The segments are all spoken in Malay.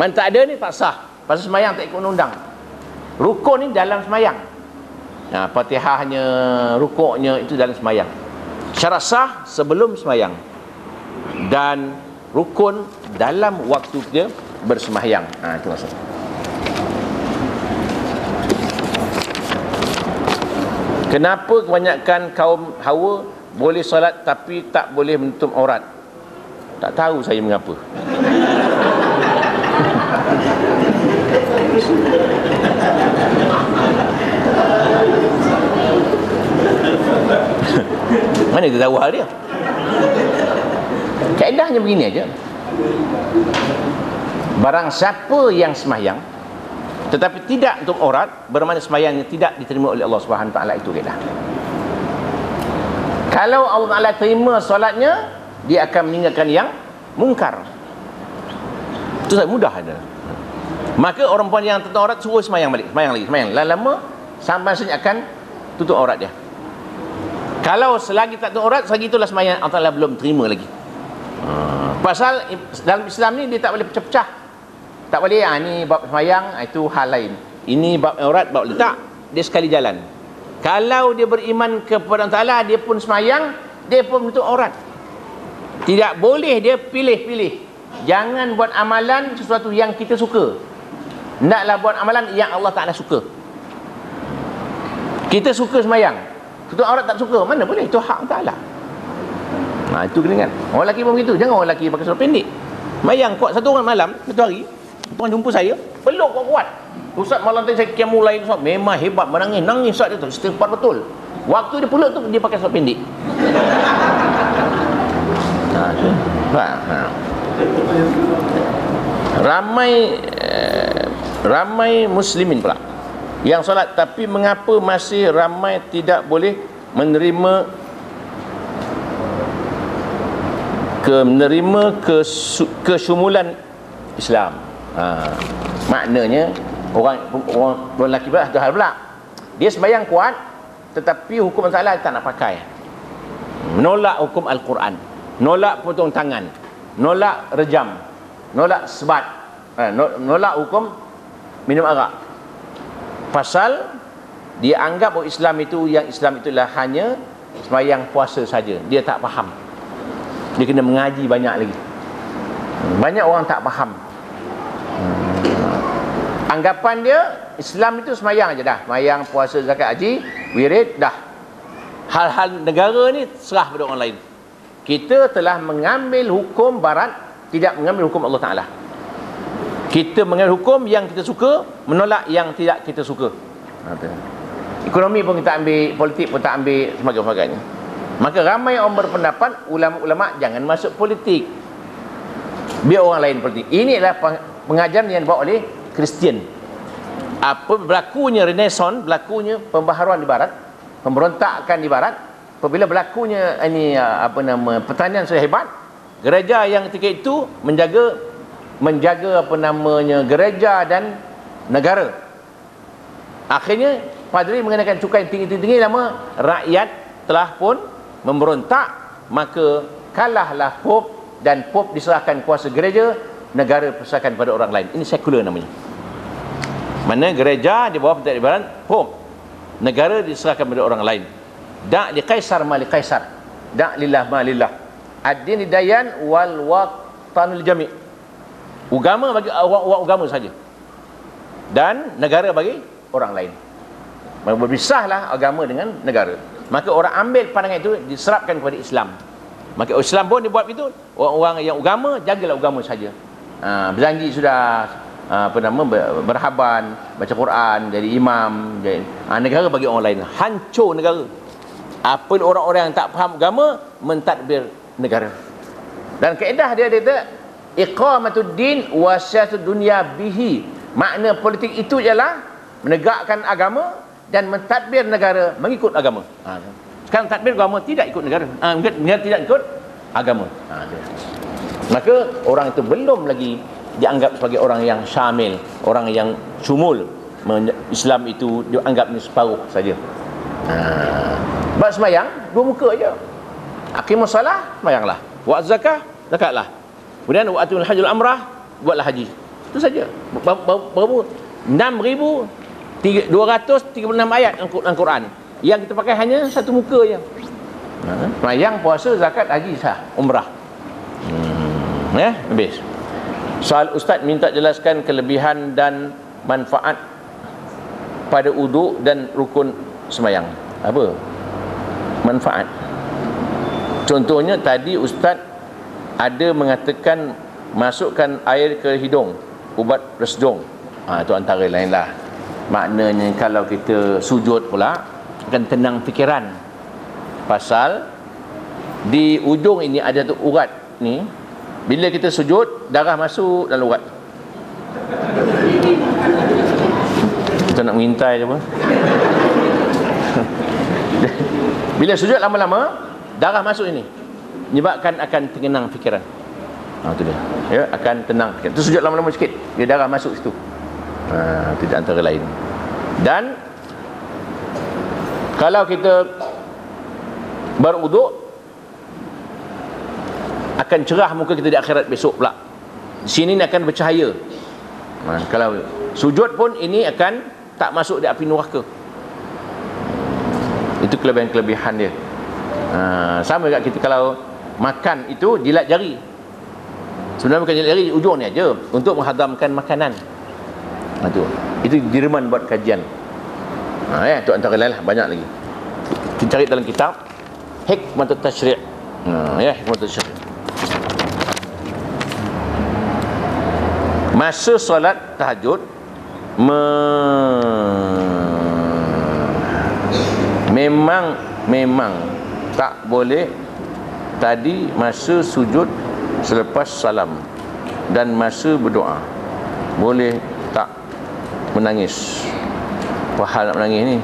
mana tak ada ni tak sah. Pasal semayang tak ikut undang rukun ni dalam semayang. Nah, fatihahnya rukuknya itu dalam semayang. Syarat sah sebelum semayang. Dan rukun dalam waktu dia bersemayang. Ha, itu maksud. Kenapa kebanyakan kaum Hawa boleh solat tapi tak boleh menutup aurat? Tak tahu saya mengapa. Mana dia tahu hal dia? Kaedahnya begini aja. Barang siapa yang semayang tetapi tidak untuk aurat bermakna semayangnya tidak diterima oleh Allah Subhanahu taala itu kaedah. Kalau Allah Taala terima solatnya, dia akan meninggalkan yang mungkar. Itu sangat mudah ada. Maka orang perempuan yang tutup aurat suruh semayang balik, semayang lagi, semayang. Lama-lama sampai saja akan tutup aurat dia. Kalau selagi tak tutup aurat, selagi itulah semayang Allah Taala belum terima lagi. Hmm. Pasal dalam Islam ni dia tak boleh pecah-pecah. Tak boleh, ah ni bab semayang, ah, itu hal lain. Ini bab aurat, bab letak. Dia sekali jalan. Kalau dia beriman kepada Allah Ta'ala, dia pun semayang, dia pun menutup aurat. Tidak boleh dia pilih-pilih. Jangan buat amalan sesuatu yang kita suka. Naklah buat amalan yang Allah Ta'ala suka. Kita suka semayang. Tutup aurat tak suka. Mana boleh? Itu hak Ta'ala. Nah, itu kena ingat. Orang lelaki pun begitu. Jangan orang lelaki pakai seluar pendek. Mayang kuat satu orang malam, satu hari. Tuan jumpa saya, peluk kuat-kuat. Ustaz malam tadi saya kiam mulai Ustaz memang hebat menangis nangis Ustaz dia tu istighfar betul waktu dia peluk tu dia pakai seluar pendek ha, ha, ha. ramai ramai muslimin pula yang solat. Tapi mengapa masih ramai tidak boleh menerima ke menerima ke kesumulan Islam? Ha. maknanya orang orang, lelaki pula satu hal pula. Dia sembahyang kuat tetapi hukum dia tak nak pakai. Menolak hukum Al-Quran nolak potong tangan nolak rejam nolak sebat. Nolak hukum minum arak. Pasal dia anggap bahawa Islam itu yang Islam itulah hanya sembahyang puasa saja. Dia tak faham. Dia kena mengaji banyak lagi. Banyak orang tak faham. Anggapan dia Islam itu semayang aja dah. Semayang puasa zakat haji wirid dah. Hal-hal negara ni serah pada orang lain. Kita telah mengambil hukum barat tidak mengambil hukum Allah Ta'ala kita mengambil hukum yang kita suka menolak yang tidak kita suka. Ekonomi pun kita ambil politik pun tak ambil sebagainya maka ramai orang berpendapat ulama-ulama jangan masuk politik. Biar orang lain politik. Ini adalah pengajaran yang dibawa oleh Kristian. Apa berlakunya Renaissance, berlakunya pembaharuan di barat, pemberontakan di barat, apabila berlakunya ini apa nama pertanian sudah hebat, gereja yang ketika itu menjaga menjaga apa namanya gereja dan negara. Akhirnya padri mengenakan cukai tinggi-tinggi lama rakyat telah pun memberontak. Maka kalahlah pop dan pop diserahkan kuasa gereja negara perserahkan pada orang lain. Ini sekular namanya. Mana gereja di bawah pentadbiran pom negara diserahkan kepada orang lain. Dak li kaisar mali kaisar. Dak lillah malillah ad-din dayan wal waqtanul jami agama bagi orang agama saja. Dan negara bagi orang lain. Berpisahlah agama dengan negara. Maka orang ambil pandangan itu diserapkan kepada Islam. Maka Islam pun dibuat begitu. Orang-orang yang agama jagalah agama saja. Ha, berjanji sudah Ah, apa nama berhaban baca Quran jadi imam jadi ha, negara bagi orang lain. Hancur negara. Apa orang-orang yang tak faham agama mentadbir negara. Dan kaedah dia dia iqamatud din wa syatud dunya bihi makna politik itu ialah menegakkan agama dan mentadbir negara mengikut agama ha, sekarang tadbir agama tidak ikut negara ha, negara tidak ikut agama ha, maka orang itu belum lagi dianggap sebagai orang yang syamil orang yang cumul Islam itu dianggap ni separuh saja ha. Bab semayang dua muka aja. Aqimus salah semayanglah. Wa zakah zakatlah. Kemudian wa atul hajjul amrah buatlah haji. Itu saja. Berapa? 6,236 ayat dalam Quran. Yang kita pakai hanya satu muka je. Ha? Semayang, puasa, zakat, haji, sah, umrah. Hmm. Ya, habis. Soal Ustaz minta jelaskan kelebihan dan manfaat pada uduk dan rukun semayang. Apa? Manfaat. Contohnya tadi Ustaz ada mengatakan masukkan air ke hidung, ubat resdung. Ha, itu antara lain lah. Maknanya kalau kita sujud pula, akan tenang fikiran. Pasal di ujung ini ada tu urat ni, bila kita sujud, darah masuk dalam urat. Kita nak mengintai je apa? Bila sujud lama-lama, darah masuk ini. Menyebabkan akan tenang fikiran. Ha, itu dia. Ya, akan tenang. Itu sujud lama-lama sikit. Dia darah masuk situ. Ha, tidak antara lain. Dan kalau kita beruduk akan cerah muka kita di akhirat besok pula sini ni akan bercahaya ha, kalau sujud pun ini akan tak masuk di api neraka itu kelebihan-kelebihan dia ha, sama juga kita kalau makan itu jilat jari. Sebenarnya bukan jilat jari ujung ni aja untuk menghadamkan makanan. Ha, itu itu dirman buat kajian. Ha, ya, itu antara lain lah banyak lagi. Kita cari dalam kitab hikmat tashri' ha, ya hikmat tashri' masa solat tahajud me... memang memang tak boleh tadi masa sujud selepas salam dan masa berdoa. Boleh tak menangis? Apa hal nak menangis ni?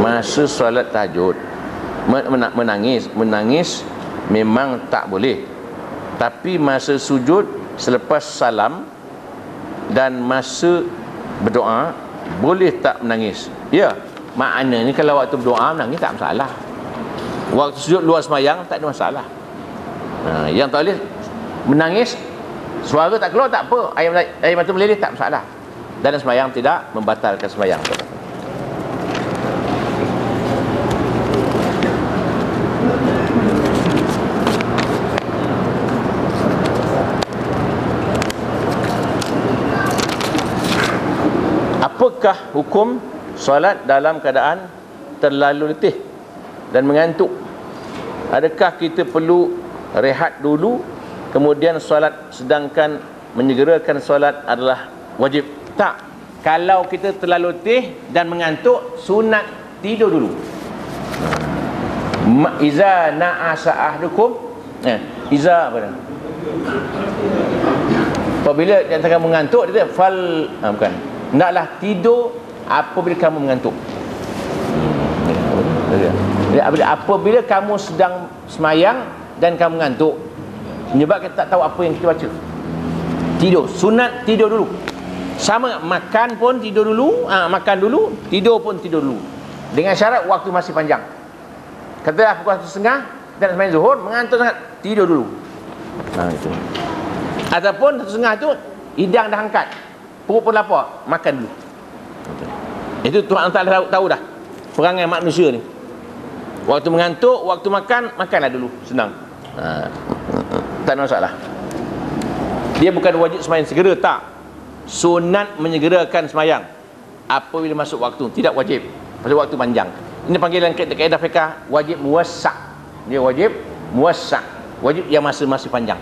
Masa solat tahajud menangis menangis memang tak boleh. Tapi masa sujud selepas salam dan masa berdoa boleh tak menangis? Ya maknanya kalau waktu berdoa menangis tak masalah waktu sujud luar semayang tak ada masalah. Ha, yang tak boleh menangis suara tak keluar tak apa. Air, air mata meleleh tak masalah. Dan semayang tidak membatalkan semayang. Apakah hukum solat dalam keadaan terlalu letih dan mengantuk adakah kita perlu rehat dulu kemudian solat sedangkan menyegerakan solat adalah wajib? Tak. Kalau kita terlalu letih dan mengantuk sunat tidur dulu. Iza na'asa ahdukum eh, iza apa dia? Apabila tengah mengantuk dia fal ha, bukan. Hendaklah tidur apabila kamu mengantuk. Apabila kamu sedang semayang dan kamu mengantuk, menyebabkan tak tahu apa yang kita baca. Tidur. Sunat tidur dulu. Sama makan pun tidur dulu, ha, makan dulu, tidur pun tidur dulu. Dengan syarat waktu masih panjang. Katalah pukul satu setengah, dan semayang zuhur, mengantuk sangat, tidur dulu. Nah, itu. Ataupun satu setengah itu, hidang dah angkat perut pun lapar makan dulu itu Tuhan tak tahu dah perangai manusia ni waktu mengantuk waktu makan makanlah dulu senang. Ha. tak ada masalah. Dia bukan wajib semayang segera tak. Sunat menyegerakan semayang. Apabila masuk waktu? Tidak wajib. Masuk waktu panjang. Ini panggilan kaedah fiqah wajib muwassak dia wajib muwassak wajib yang masa masih panjang.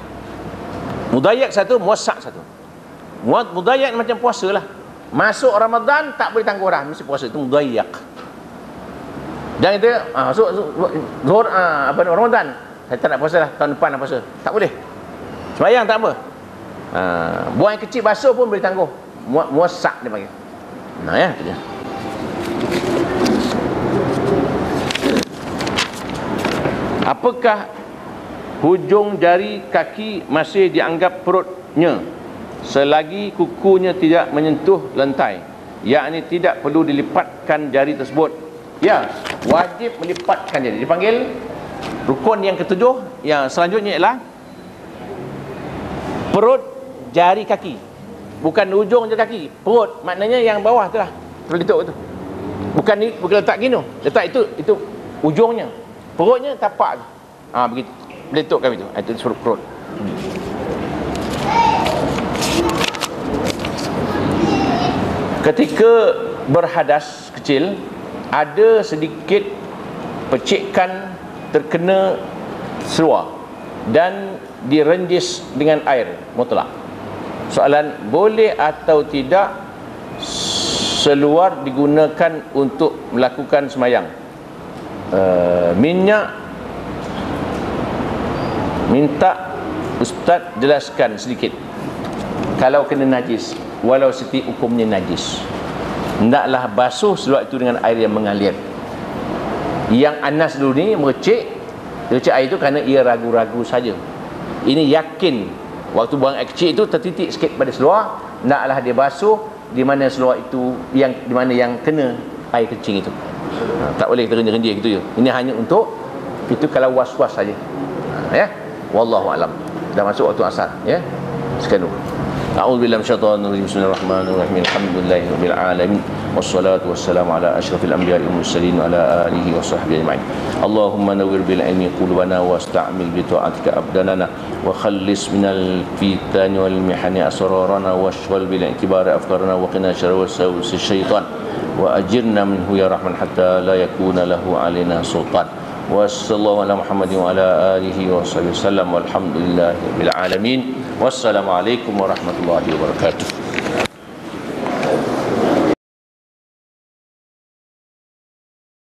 Mudayak satu muwassak satu. Mudayak macam puasa lah. Masuk Ramadan tak boleh tangguh dah. Mesti puasa. Itu mudayak Dan itu ah, masuk Zuhur ah, apa Ramadan. Saya tak nak puasa lah tahun depan nak puasa. Tak boleh. Semayang tak apa. Ah, Buang yang kecil basuh pun boleh tangguh. Muasak dia panggil. Nah ya itu Apakah hujung jari kaki masih dianggap perutnya? Selagi kukunya tidak menyentuh lantai yakni tidak perlu dilipatkan jari tersebut. Ya wajib melipatkan jari dipanggil rukun yang ketujuh yang selanjutnya ialah perut jari kaki. Bukan ujung je kaki perut. Maknanya yang bawah tu lah terletuk tu. Bukan ni bukan letak gini letak itu itu ujungnya. Perutnya tapak tu. Ha begitu. Letuk kami tu Ha, itu suruh perut. Ketika berhadas kecil ada sedikit percikan terkena seluar dan direnjis dengan air mutlak. Soalan boleh atau tidak seluar digunakan untuk melakukan semayang? Uh, minyak minta ustaz jelaskan sedikit. Kalau kena najis walau setiap hukumnya najis hendaklah basuh seluar itu dengan air yang mengalir. Yang Anas dulu ni mercik. Mercik air itu kerana ia ragu-ragu saja. Ini yakin waktu buang air kecil itu tertitik sikit pada seluar hendaklah dia basuh di mana seluar itu yang di mana yang kena air kecil itu. Ha, tak boleh tergendir-gendir gitu je ini hanya untuk itu kalau was-was saja. Ha, ya. Wallahu alam. Dah masuk waktu asar ya. Sekian dulu أعوذ بالله من الشيطان الرجيم. بسم الله الرحمن الرحيم. الحمد لله رب العالمين والصلاة والسلام على أشرف الأنبياء والمرسلين وعلى آله وصحبه أجمعين. اللهم نور بالعلم قلوبنا واستعمل بطاعتك أبداننا وخلص من الفتن والمحن أسرارنا واشغل بالاعتبار أفكارنا وقنا شر وسوس الشيطان وأجرنا منه يا رحمن حتى لا يكون له علينا سلطان. وصلى الله على محمد وعلى آله وصحبه وسلم والحمد لله رب العالمين. wassalamu alaikum wa rahmatullahi wa barakatuh